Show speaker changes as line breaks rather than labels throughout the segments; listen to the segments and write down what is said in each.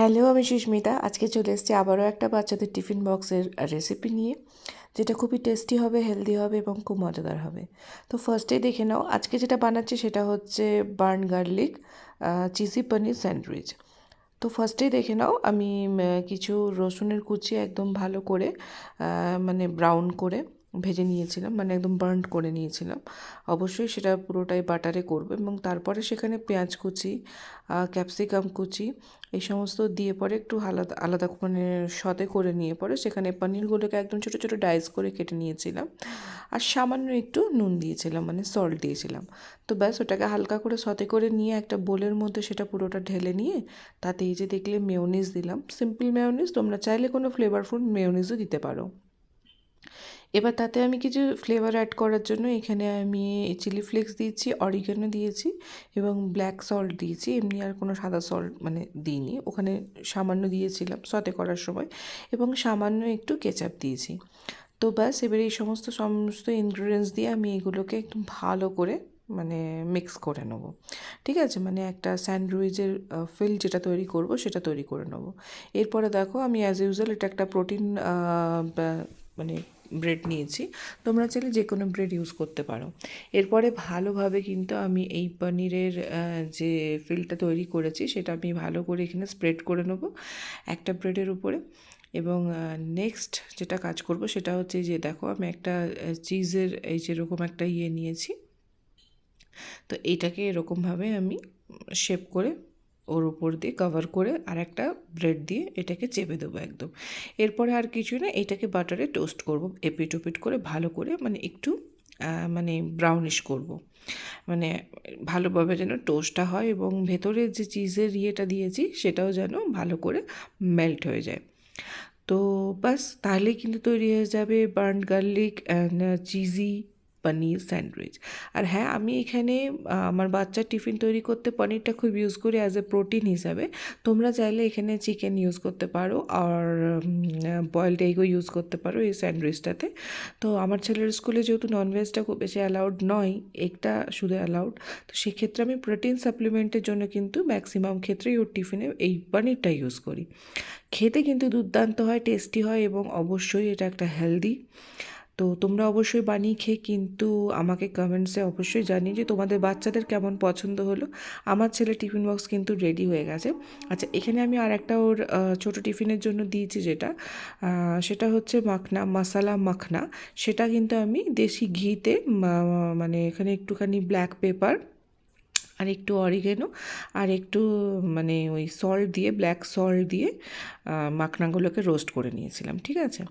Hello, আমি সুস্মিতা। আজকে চলে এসেছি আবারও একটা বাচ্চাদের টিফিন বক্সের রেসিপি নিয়ে, যেটা খুবই টেস্টি হবে হেলদি হবে এবং খুব মজাদার হবে। তো ফার্স্টেই দেখে নাও, আজকে যেটা বানাচ্ছি সেটা হচ্ছে burn garlic cheesy paneer sandwich তো ফার্স্টেই দেখে নাও, আমি কিছু রসুনের কুচি একদম ভালো করে মানে ব্রাউন করে ভেজে নিয়েছিলাম মানে একদম বার্ন করে নিয়েছিলাম। অবশ্যই সেটা পুরোটাই বাটারে করব এবং তারপরে সেখানে পেঁয়াজ কুচি ক্যাপসিকাম কুচি, এই সমস্ত দিয়ে পরে একটু আলাদা আলাদা মানে সতে করে নিয়ে পরে সেখানে পনিরগুলোকে একদম ছোটো ছোটো ডাইস করে কেটে নিয়েছিলাম। আর সামান্য একটু নুন দিয়েছিলাম মানে সল্ট দিয়েছিলাম। তো ব্যাস ওটাকে হালকা করে সতে করে নিয়ে একটা বোলের মধ্যে সেটা পুরোটা ঢেলে নিয়ে তাতে এই যে দেখলে মেয়োনিজ দিলাম। সিম্পল মেয়োনিজ তোমরা চাইলে কোনো ফ্লেভারফুল মেয়োনিজও দিতে পারো। এবার তাতে আমি কিছু ফ্লেভার অ্যাড করার জন্য এখানে আমি চিলি ফ্লেক্স দিয়েছি অরিগানো দিয়েছি এবং ব্ল্যাক সল্ট দিয়েছি। এমনি আর কোনো সাদা সল্ট মানে দিইনি। ওখানে সামান্য দিয়েছিলাম সতে করার সময় এবং সামান্য একটু কেচাপ দিয়েছি। তো ব্যাস, এবার এই সমস্ত সমস্ত ইনগ্রিডিয়েন্টস দিয়ে আমি এগুলোকে একটু ভালো করে মানে মিক্স করে নেব। ঠিক আছে? মানে একটা স্যান্ডউইচের ফিল যেটা তৈরি করব সেটা তৈরি করে নেব। এরপরে দেখো, আমি অ্যাজ ইউজুয়াল এটা একটা প্রোটিন মানে ব্রেড নিয়েছি। তোমরা চাইলে যে কোনো ব্রেড ইউজ করতে পারো। এরপরে ভালোভাবে কিন্তু আমি এই পনিরের যে ফিলটা তৈরি করেছি, সেটা আমি ভালো করে এখানে স্প্রেড করে নেব একটা ব্রেডের উপরে। এবং নেক্সট যেটা কাজ করব সেটা হচ্ছে যে দেখো, আমি একটা চিজের এই যেরকম একটা ইয়ে নিয়েছি। তো এইটাকে এরকমভাবে আমি শেপ করে ওর উপর দিয়ে কভার করে আর একটা ব্রেড দিয়ে এটাকে চেপে দেবো একদম। এরপরে আর কিছু না, এটাকে বাটারে টোস্ট করব, এপিট ওপিট করে ভালো করে মানে একটু মানে ব্রাউনিশ করব। মানে ভালোভাবে যেন টোস্টটা হয় এবং ভেতরে যে চিজের ইয়েটা দিয়েছি সেটাও যেন ভালো করে মেল্ট হয়ে যায়। তো বাস তাহলেই কিন্তু তৈরি হয়ে যাবে burn garlic and cheesy paneer sandwich আর হ্যাঁ আমি এখানে আমার বাচ্চার টিফিন তৈরি করতে পনিরটা খুব ইউজ করি অ্যাজ এ প্রোটিন হিসাবে। তোমরা চাইলে এখানে চিকেন ইউজ করতে পারো আর বয়েলড এগও ইউজ করতে পারো এই স্যান্ডউইচটাতে তো আমার ছেলের স্কুলে যেহেতু ননভেজটা খুব বেশি অ্যালাউড নয় এগটা শুধু অ্যালাউড তো সেক্ষেত্রে আমি প্রোটিন সাপ্লিমেন্টের জন্য কিন্তু ম্যাক্সিমাম ক্ষেত্রেই ওর টিফিনে এই পনিরটা ইউজ করি। খেতে কিন্তু দুর্দান্ত হয় টেস্টি হয় এবং অবশ্যই এটা একটা হেলদি তো তোমরা অবশ্যই বানিয়ে খেয়ে কিন্তু আমাকে কমেন্টসে অবশ্যই জানিয়ে যে তোমাদের বাচ্চাদের কেমন পছন্দ হলো। আমার ছেলে টিফিন বক্স কিন্তু রেডি হয়ে গেছে। আচ্ছা এখানে আমি আর একটা ওর ছোটো টিফিনের জন্য দিয়েছি যেটা সেটা হচ্ছে মাখনা, মশালা মাখনা। সেটা কিন্তু আমি দেশি ঘিতে মানে এখানে একটুখানি ব্ল্যাক পেপার আর একটু অরিগেনো আর একটু মানে ওই সল্ট দিয়ে ব্ল্যাক সল্ট দিয়ে মাখনাগুলোকে রোস্ট করে নিয়েছিলাম, ঠিক আছে?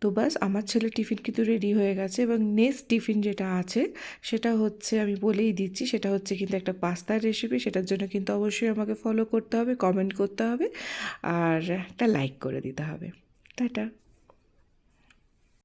তো বাস আমার ছেলে টিফিন কিন্তু রেডি হয়ে গেছে এবং নেক্সট টিফিন যেটা আছে, সেটা হচ্ছে আমি বলেই দিচ্ছি, সেটা হচ্ছে কিন্তু একটা পাস্তার রেসিপি সেটার জন্য কিন্তু অবশ্যই আমাকে ফলো করতে হবে কমেন্ট করতে হবে, আর একটা লাইক করে দিতে হবে। টাটা।